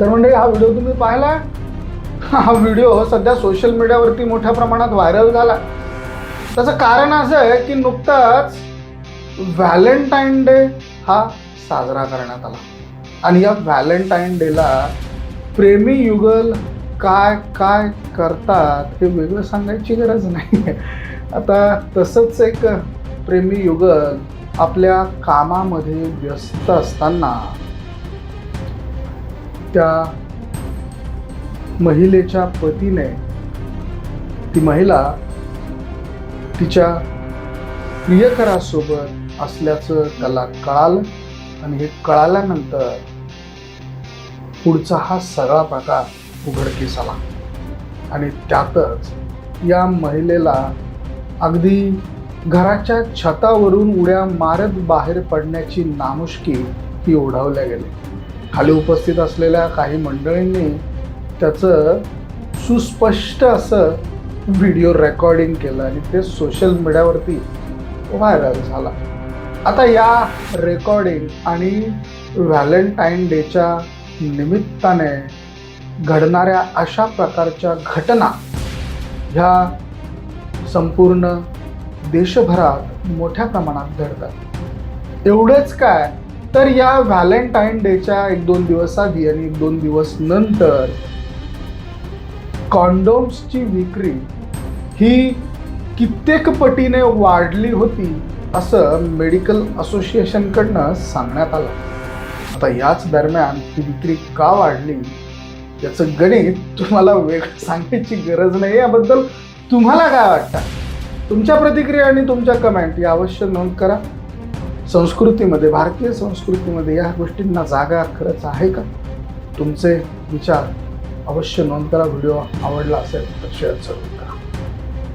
तर म्हणजे हा व्हिडिओ तुम्ही पाहिला? हा व्हिडिओ हो सध्या सोशल मीडियावरती मोठ्या प्रमाणात व्हायरल झाला. त्याचं कारण असं आहे की नुकताच व्हॅलेंटाईन डे हा साजरा करण्यात आला. आणि या व्हॅलेंटाईन डेला प्रेमी युगल काय काय करतात हे वेगळं सांगायची गरज नाही. आता तसंच एक प्रेमी युगल आपल्या कामामध्ये व्यस्त असताना त्या महिलेच्या पतीने ती महिला तिच्या प्रियकरासोबत असल्याचं त्याला कळालं आणि हे कळाल्यानंतर पुढचा हा सगळा प्रकार उघडकीस आला. आणि त्यातच या महिलेला अगदी घराच्या छतावरून उड्या मारत बाहेर पडण्याची नामुष्की ही ओढावल्या गेली. खाली उपस्थित असलेल्या काही मंडळींनी त्याचं सुस्पष्ट असं व्हिडिओ रेकॉर्डिंग केलं आणि ते सोशल मीडियावरती व्हायरल झाला. आता या रेकॉर्डिंग आणि व्हॅलेंटाईन डेच्या निमित्ताने घडणाऱ्या अशा प्रकारच्या घटना ह्या संपूर्ण देशभरात मोठ्या प्रमाणात घडतात. एवढेच काय तर या व्हॅलेंटाईन डेच्या एक दोन दिवस आधी आणि एक दोन दिवस नंतर कॉन्डोम्सची विक्री ही कित्येक पटीने वाढली होती असं मेडिकल असोसिएशनकडनं सांगण्यात आलं. आता याच दरम्यान ती विक्री का वाढली याचं गणित तुम्हाला वेगळं सांगायची गरज नाही याबद्दल तुम्हाला काय वाटतं? तुमच्या प्रतिक्रिया आणि तुमच्या कमेंट या अवश्य नोंद करा. संस्कृतीमध्ये भारतीय संस्कृतीमध्ये या गोष्टींना जागा खरंच आहे का? तुमचे विचार अवश्य नोंद करा. व्हिडिओ आवडला असेल तर शेअर जरूर करा.